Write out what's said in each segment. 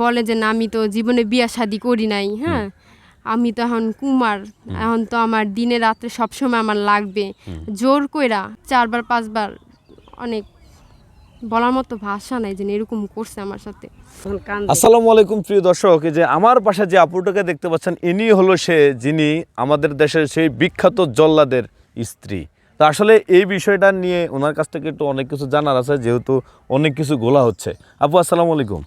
বলে যে না আমি তো জীবনে বিয়া শাদি করি নাই হ্যাঁ? আমি তো এখন কুমার এখন তো আমার দিনে রাত্রে সবসময় আমার লাগবে। জোর কইরা চারবার পাঁচবার অনেক বলার মতো ভাষা নাই যে এরকম করছে আমার সাথে। আসসালামু আলাইকুম প্রিয় দর্শক যে আমার পাশে যে আপুটাকে দেখতে পাচ্ছেন ইনি হলো সে যিনি আমাদের দেশের সেই বিখ্যাত জল্লাদের স্ত্রী। আসলে এই বিষয়টা নিয়ে ওনার কাছ থেকে একটু অনেক কিছু জানার আছে যেহেতু অনেক কিছু গোলা হচ্ছে। আপু আসসালামু আলাইকুম।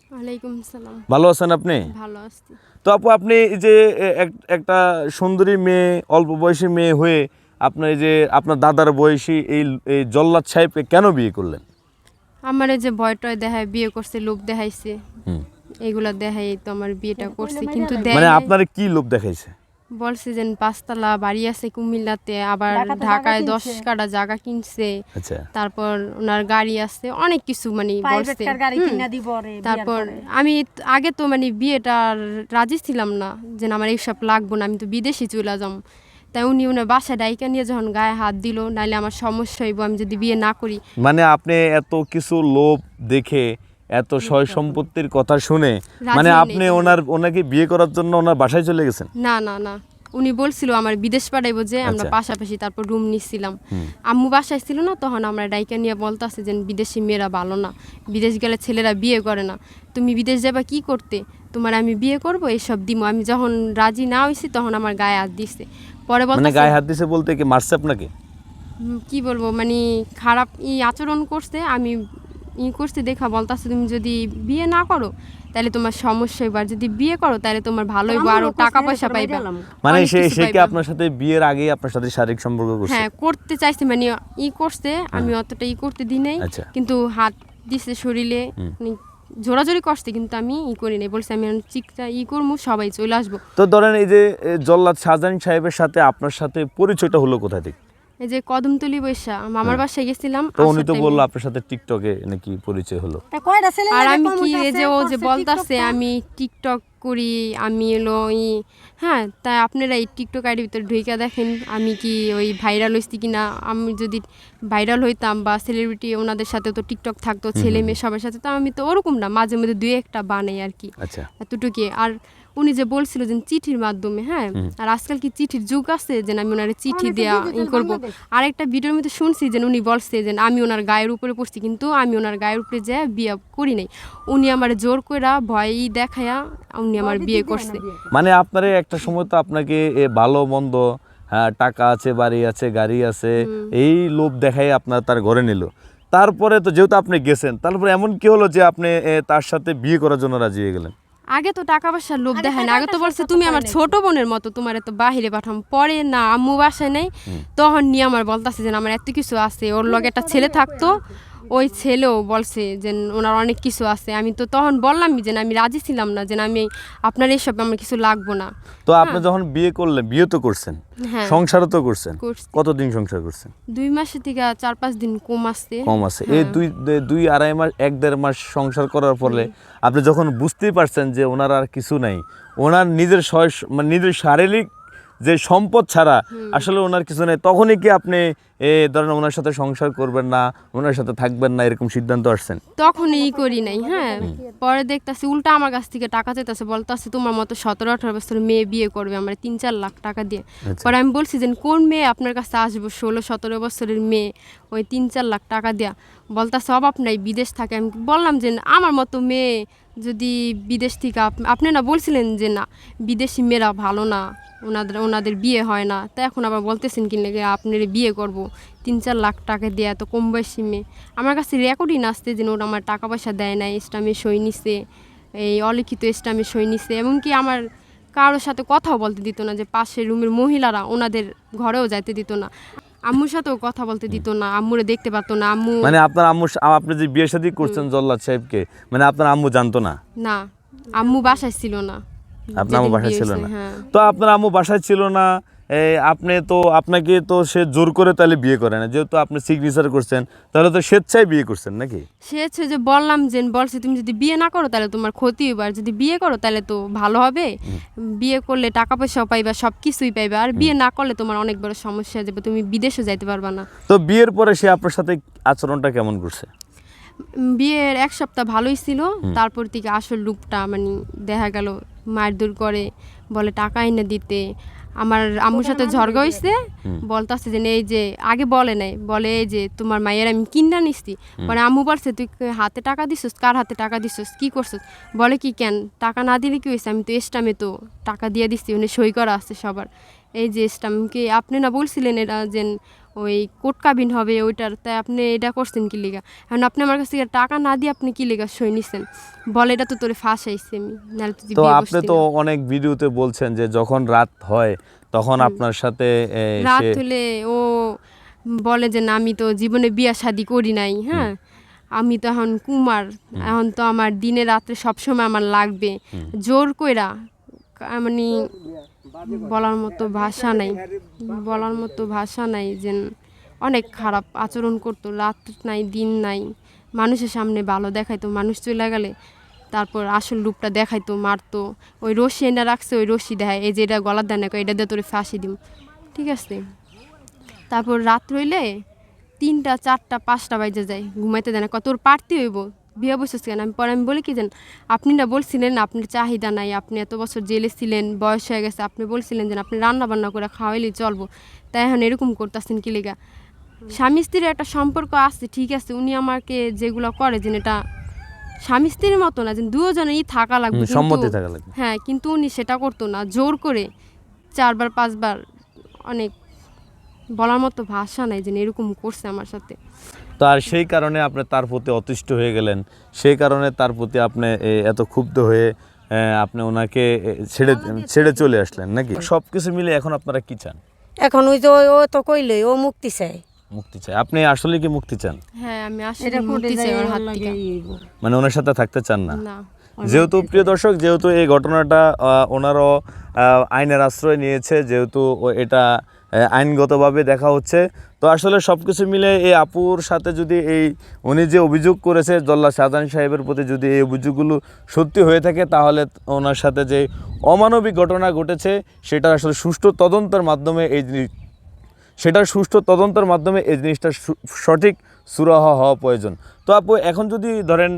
ভালো আছেন আপনি? ভালো আসছি তো আপু আপনি যে একটা সুন্দরী মেয়ে অল্প বয়সী মেয়ে হয়ে আপনার যে আপনার দাদার বয়সী এই এই জল্লাদ সাহেবকে কেন বিয়ে করলেন? আমার এই যে ভয় টয় দেখায় বিয়ে করছে লোভ দেখাইছে। এগুলা দেখাই তো আমার বিয়েটা করছে কিন্তু মানে আপনার কি লোভ দেখাইছে? বলছে যে পাঁচতলা বাড়ি আছে কুমিল্লাতে আবার ঢাকায় দশ কাটা জায়গা কিনছে। আচ্ছা। তারপর ওনার গাড়ি আছে অনেক কিছু মানে বলছে। তারপর আমি আগে তো মানে বিয়েটা রাজি ছিলাম না যে আমার এইসব লাগবো না আমি তো বিদেশে চলে যাম। তাই উনি ওনার বাসা ডাইকা নিয়ে যখন গায়ে হাত দিল নাহলে আমার সমস্যা হইব আমি যদি বিয়ে না করি। মানে আপনি এত কিছু লোভ দেখে এত সয় সম্পত্তির কথা শুনে মানে আপনি ওনার ওনাকে বিয়ে করার জন্য ওনার বাসায় চলে গেছেন? না না না। উনি বলছিল আমার বিদেশ পাঠাইবো যে আমরা আচ্ছা। পাশাপাশি তারপর রুম নিচ্ছিলাম আম্মু বাসায় ছিল না তখন আমরা ডাইকা নিয়ে বলতাছে যে বিদেশি মেয়েরা ভালো না। বিদেশ গেলে ছেলেরা বিয়ে করে না। তুমি বিদেশ যাবা কি করতে? তোমার আমি বিয়ে করব এইসব দিমো। আমি যখন রাজি না হয়েছি তখন আমার গায়ে হাত দিছে। পরে বলতে গায়ে হাত দিছে বলতে কি মারছে আপনাকে? কি বলব? মানে খারাপ ই আচরণ করছে আমি ই করছি দেখা বলতাছে তুমি যদি বিয়ে না করো তাহলে তোমার সমস্যা আর যদি বিয়ে করো তাহলে তোমার ভালো হইব আরও টাকা পয়সা পাইবা। মানে সে সে কি আপনার সাথে বিয়ের আগেই আপনার সাথে শারীরিক সম্পর্ক করছে? হ্যাঁ করতে চাইছে মানে ই করছে আমি অতটা ই করতে দিই নাই আচ্ছা। কিন্তু হাত দিছে শরীরে মানে জোরাজোরি করছে কিন্তু আমি ই করি নাই। বলছে আমি চিকটা ই করব সবাই চলে আসব। তো ধরেন এই যে জল্লাদ শাহজাহান সাহেবের সাথে আপনার সাথে পরিচয়টা হলো কোথা থেকে? এই যে কদমতলি বৈশা মামার বাসায় গেছিলাম হ্যাঁ। তো উনি তো বলল আপনার সাথে টিকটকে নাকি পরিচয় হলো। তা কয়টা ছেলে আর আমি কি এই যে ও যে বলতাছে আমি টিকটক করি আমি এলো ই হ্যাঁ তাই আপনারা এই টিকটক আইডির ভিতরে ঢুইকা দেখেন আমি কি ওই ভাইরাল হইছি কিনা আমি যদি ভাইরাল হইতাম বা সেলিব্রিটি ওনাদের সাথে তো টিকটক থাকতো ছেলে মেয়ে সবার সাথে তো আমি তো ওরকম না মাঝে মধ্যে দুই একটা বানাই আর কি। আচ্ছা। এতটুকু আর উনি যে বলছিল যে চিঠির মাধ্যমে হ্যাঁ? আর আজকাল কি চিঠির যুগ আছে যে আমি ওনারে চিঠি দেয়া ই করব। আর একটা ভিডিওর মধ্যে শুনছি যে উনি বলছে যে আমি ওনার গায়ের উপরে পড়ছি কিন্তু আমি ওনার গায়ের উপরে যে বিয়ে করি নাই। উনি আমার জোর কইরা ভয়ই দেখায়া উনি আমার বিয়ে করছে। মানে আপনারে একটা সময় তো আপনাকে এ ভালো মন্দ হ্যাঁ টাকা আছে বাড়ি আছে গাড়ি আছে এই লোভ দেখাই আপনার তার ঘরে নিল। তারপরে তো যেহেতু আপনি গেছেন তারপরে এমন কি হলো যে আপনি তার সাথে বিয়ে করার জন্য রাজি হয়ে গেলেন? আগে তো টাকা পয়সার লোভ দেখায় না আগে তো বলছে তুমি আমার ছোট বোনের মতো তোমার এত বাহিরে পাঠাম। পরে না আম্মু বাসায় নেই। তখন নিয়ে আমার বলতাছে যে আমার এত কিছু আছে ওর লগে একটা ছেলে থাকতো ওই ছেলেও বলছে যে ওনার অনেক কিছু আছে। আমি তো তখন বললামই যে আমি রাজি ছিলাম না যে আমি আপনার এইসব আমার কিছু লাগবো না। তো আপনি যখন বিয়ে করলেন বিয়ে তো করছেন হ্যাঁ। সংসারও তো করছেন কতদিন সংসার করছেন? দুই মাসের থেকে চার পাঁচ দিন কম আসছে কম আছে। এই দুই দুই আড়াই মাস এক দেড় মাস সংসার করার ফলে আপনি যখন বুঝতেই পারছেন যে ওনার আর কিছু নাই ওনার নিজের মানে নিজের শারীরিক যে সম্পদ ছাড়া আসলে ওনার কিছু নেই। তখনই কি আপনি এ ধরেন ওনার সাথে সংসার করবেন না ওনার সাথে থাকবেন না এরকম সিদ্ধান্ত আসছেন? তখন ই করি নাই হ্যাঁ। পরে দেখতাছি উল্টা আমার কাছ থেকে টাকা চাইতেছে বলতাছে তোমার মতো সতেরো আঠারো বছর মেয়ে বিয়ে করবে আমার তিন চার লাখ টাকা দিয়ে। পরে আমি বলছি যে কোন মেয়ে আপনার কাছে আসব ষোলো সতেরো বছরের মেয়ে? ওই তিন চার লাখ টাকা দেয়া। বলতাছে অভাব নাই বিদেশ থাকে। আমি বললাম যে, আমার মতো মেয়ে যদি বিদেশ থেকে আপনি না বলছিলেন যে, না, বিদেশি মেয়েরা ভালো না, ওনাদের ওনাদের বিয়ে হয় না। তা এখন আবার বলতেছেন কি নাকি, আপনার বিয়ে করব তিন চার লাখ টাকা দেয়া তো কম বয়সী মেয়ে। আমার কাছে রেকর্ডিং আসতে যে, ওরা আমার টাকা পয়সা দেয় না ইসলামে সই নিছে, এই অলিখিত ইসলামে সই নিছে। এমনকি আমার কারোর সাথে কথাও বলতে দিত না যে, পাশের রুমের মহিলারা ওনাদের ঘরেও যাইতে দিত না। আম্মুর সাথেও কথা বলতে দিত না আম্মুরে দেখতে পারতো না আম্মু মানে আপনার আম্মু আপনি যে বিয়ে শাদী করছেন জল্লাদ সাহেবকে মানে আপনার আম্মু জানতো না? না আম্মু বাসায় ছিল না। আপনার আম্মু বাসায় ছিল না। হ্যাঁ। তো আপনার আম্মু বাসায় ছিল না? আপনি তো আপনাকে তো সে জোর করে তাহলে বিয়ে করে না যেহেতু আপনি সিগনেচার করছেন তাহলে তো স্বেচ্ছায় বিয়ে করছেন নাকি? সে যে বললাম যে বলছে তুমি যদি বিয়ে না করো তাহলে তোমার ক্ষতি হইবে আর যদি বিয়ে করো তাহলে তো ভালো হবে। বিয়ে করলে টাকা পয়সাও পাইবা সব কিছুই পাইবা আর বিয়ে না করলে তোমার অনেক বড় সমস্যা যাবে তুমি বিদেশে যাইতে পারবা না। তো বিয়ের পরে সে আপনার সাথে আচরণটা কেমন করছে? বিয়ের এক সপ্তাহ ভালোই ছিল তারপর থেকে আসল রূপটা মানে দেখা গেল মারধর করে বলে টাকা এনে দিতে আমার আম্মুর সাথে ঝড়গা হয়েছে বলতাছে যে এই যে আগে বলে নাই বলে এই যে তোমার মায়ের আমি কিনা নিচ্ছি মানে আম্মু বলছে তুই হাতে টাকা দিছিস? কার হাতে টাকা দিছিস? কি করছিস? বলে কি কেন? টাকা না দিলে কি হয়েছে? আমি তো স্টামে তো টাকা দিয়ে দিচ্ছি মানে সই করা আছে সবার। এই যে স্টামকে আপনি না বলছিলেন এটা যে ওই কোট কাবিন হবে ওইটার তাই আপনি এটা করছেন কি লিগা? এখন আপনি আমার কাছ থেকে টাকা না দিয়ে আপনি কি লিগা সই নিছেন? বলে এটা তো তোরে ফাঁস আইছে আমি নাহলে তুই তো আপনি তো অনেক ভিডিওতে বলছেন যে যখন রাত হয় তখন আপনার সাথে রাত হলে ও বলে যে না আমি তো জীবনে বিয়া শাদি করি নাই হ্যাঁ? আমি তো এখন কুমার এখন তো আমার দিনে রাত্রে সবসময় আমার লাগবে। জোর কইরা মানে বলার মতো ভাষা নাই। বলার মতো ভাষা নাই যে অনেক খারাপ আচরণ করতো, রাত নাই, দিন নাই। মানুষের সামনে ভালো দেখাইতো, মানুষ চলে গেলে তারপর আসল রূপটা দেখাইতো, মারতো। ওই রশি এনে রাখছে, ওই রশি দেখায়, এই যে এটা গলার দেয় না এটা দিয়ে তোরে ফাঁসি দিম। ঠিক আছে? তারপর রাত রইলে তিনটা, চারটা, পাঁচটা বাজে যায়, ঘুমাইতে দেয় না। কত পারতে হইব? বিয়ে বসেছে কেন? আমি পরে আমি বলি কি জান আপনি না বলছিলেন আপনার চাহিদা নাই আপনি এত বছর জেলে ছিলেন বয়স হয়ে গেছে আপনি বলছিলেন যে আপনি রান্না বান্না করে খাওয়াইলে চলবো। তাই এখন এরকম করতেছেন কি লেগা? স্বামী স্ত্রীর একটা সম্পর্ক আছে ঠিক আছে উনি আমাকে যেগুলো করে যে এটা স্বামী স্ত্রীর মতো না যে দুজনেই থাকা লাগবে সম্মতি থাকা লাগবে। হ্যাঁ কিন্তু উনি সেটা করতো না জোর করে চারবার পাঁচবার অনেক বলার মতো ভাষা নাই যে এরকম করছে আমার সাথে। তো আর সেই কারণে আপনি তার প্রতি অতিষ্ঠ হয়ে গেলেন। সেই কারণে তার প্রতি আপনি এত ক্ষুব্ধ হয়ে আপনি ওনাকে ছেড়ে ছেড়ে চলে আসলেন নাকি? সব কিছু মিলে এখন আপনারা কি চান? এখন ওই যে ও- ও তো কইলে ও মুক্তি চাই মুক্তি চাই আপনি আসলে কি মুক্তি চান? হ্যাঁ আমি আসলে মুক্তি চাই ওর হাত থেকে। মানে ওনার সাথে থাকতে চান না? না। যেহেতু প্রিয় দর্শক যেহেতু এই ঘটনাটা ওনারও আইনের আশ্রয় নিয়েছে যেহেতু এটা আইনগতভাবে দেখা হচ্ছে। তো আসলে সব কিছু মিলে এই আপুর সাথে যদি এই উনি যে অভিযোগ করেছে জল্লা শাহজাহান সাহেবের প্রতি যদি এই অভিযোগগুলো সত্যি হয়ে থাকে তাহলে ওনার সাথে যে অমানবিক ঘটনা ঘটেছে সেটা আসলে সুষ্ঠু তদন্তের মাধ্যমে এই জিনিস সেটার সুষ্ঠু তদন্তের মাধ্যমে এই জিনিসটা সু- সঠিক সুরাহা হওয়া প্রয়োজন। তো আপু এখন যদি ধরেন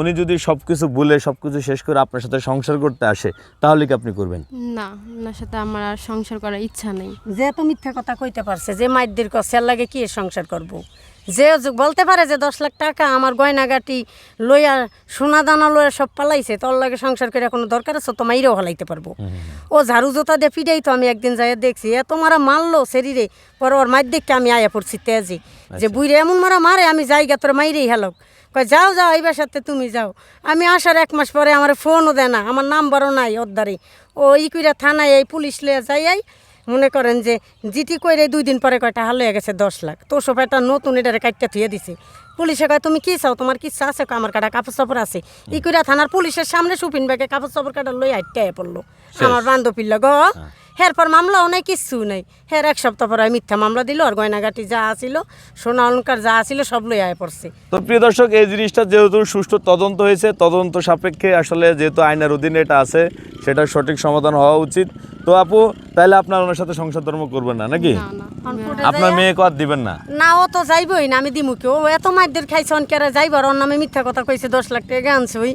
উনি যদি সব কিছু বলে সব কিছু শেষ করে আপনার সাথে সংসার করতে আসে তাহলে কি আপনি করবেন? না ওনার সাথে আমার আর সংসার করার ইচ্ছা নেই। যে তো মিথ্যা কথা কইতে পারছে যে মাইদের কষার লাগে কি সংসার করব। যে বলতে পারে যে দশ লাখ টাকা আমার গয়নাগাটি লইয়া সোনা দানা লইয়া সব পালাইছে তোর লাগে সংসার করে কোনো দরকার আছে? তো মাইরেও হালাইতে পারব। ও ঝাড়ু জোতা দিয়ে পিটাই তো আমি একদিন যাই দেখছি। এত মারা মারলো শরীরে পরে ওর মাইর দেখকে আমি আয়া পড়ছি তেজি। যে বুড়ি এমন মারা মারে আমি যাইগা তোর মাইরেই হেলাক কয় যাও যাও এই বাসাতে তুমি যাও। আমি আসার এক মাস পরে আমার ফোনও দেয় না আমার নাম্বারও নাই দ্বারে ও ইকুইরা থানায় এই পুলিশ লিয়ে যাই আই মনে করেন যে জিটি কইরে দুই দিন পরে কয়টা হাল হয়ে গেছে দশ লাখ। তো সব একটা নতুন এটারে কাটতে থুয়ে দিছে। পুলিশে কয় তুমি কি চাও? তোমার কিচ্ছা আছে? আমার কাটা কাপড় চাপড় আছে ইকুইরা থানার পুলিশের সামনে সুপিন ব্যাগে কাপড় চাপড় কাটা লই আইটে পড়ল। আমার বান্ধবীর লগ। হের পর মামলাও নাই কিচ্ছু নাই। হের এক সপ্তাহ পরে মিথ্যা মামলা দিল, আর গয়নাগাটি যা আসিল সোনা অলঙ্কার যা আসিল সব লই আয় পড়ছে। তো প্রিয় দর্শক, এই জিনিসটা যেহেতু সুষ্ঠু তদন্ত হয়েছে, তদন্ত সাপেক্ষে আসলে যেহেতু আইনের অধীনে এটা আছে সেটা সঠিক সমাধান হওয়া উচিত। তো আপু তাহলে আপনার ওনার সাথে সংসার ধর্ম করবেন না নাকি? না না। আপনার মেয়ে কর দিবেন না? না ও তো যাইবই না আমি দিমু কি? ও এত মাইদের খাইছে অনকেরা যাইবার ওর নামে মিথ্যা কথা কইছে দশ লাখ টাকা আনছে ওই।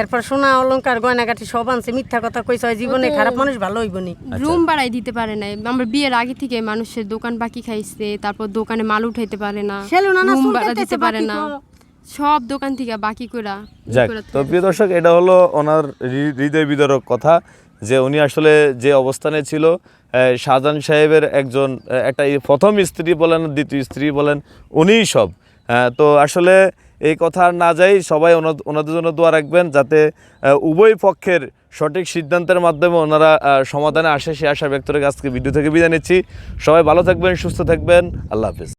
এরপর সোনা অলঙ্কার গয়নাগাটি সব আনছে মিথ্যা কথা কইছে জীবনে খারাপ মানুষ ভালো হইব নি। রুম ভাড়াই দিতে পারে নাই। আমার বিয়ের আগে থেকে মানুষের দোকান বাকি খাইছে তারপর দোকানে মাল উঠাইতে পারে না রুম চুল দিতে পারে না। সব দোকান থেকে বাকি কইরা যাক তো প্রিয় দর্শক এটা হলো ওনার হৃদয় বিদারক কথা। যে উনি আসলে যে অবস্থানে ছিল শাহজাহান সাহেবের একজন একটা প্রথম স্ত্রী বলেন, দ্বিতীয় স্ত্রী বলেন, উনিই সব। তো আসলে এই কথা না যাই, সবাই ওনা- ওনাদের জন্য দোয়া রাখবেন যাতে উভয় পক্ষের সঠিক সিদ্ধান্তের মাধ্যমে ওনারা সমাধানে আসে সে আশা ব্যক্ত রেখে আজকে ভিডিও থেকে বিদায় নিচ্ছি। সবাই ভালো থাকবেন, সুস্থ থাকবেন। আল্লাহ হাফিজ।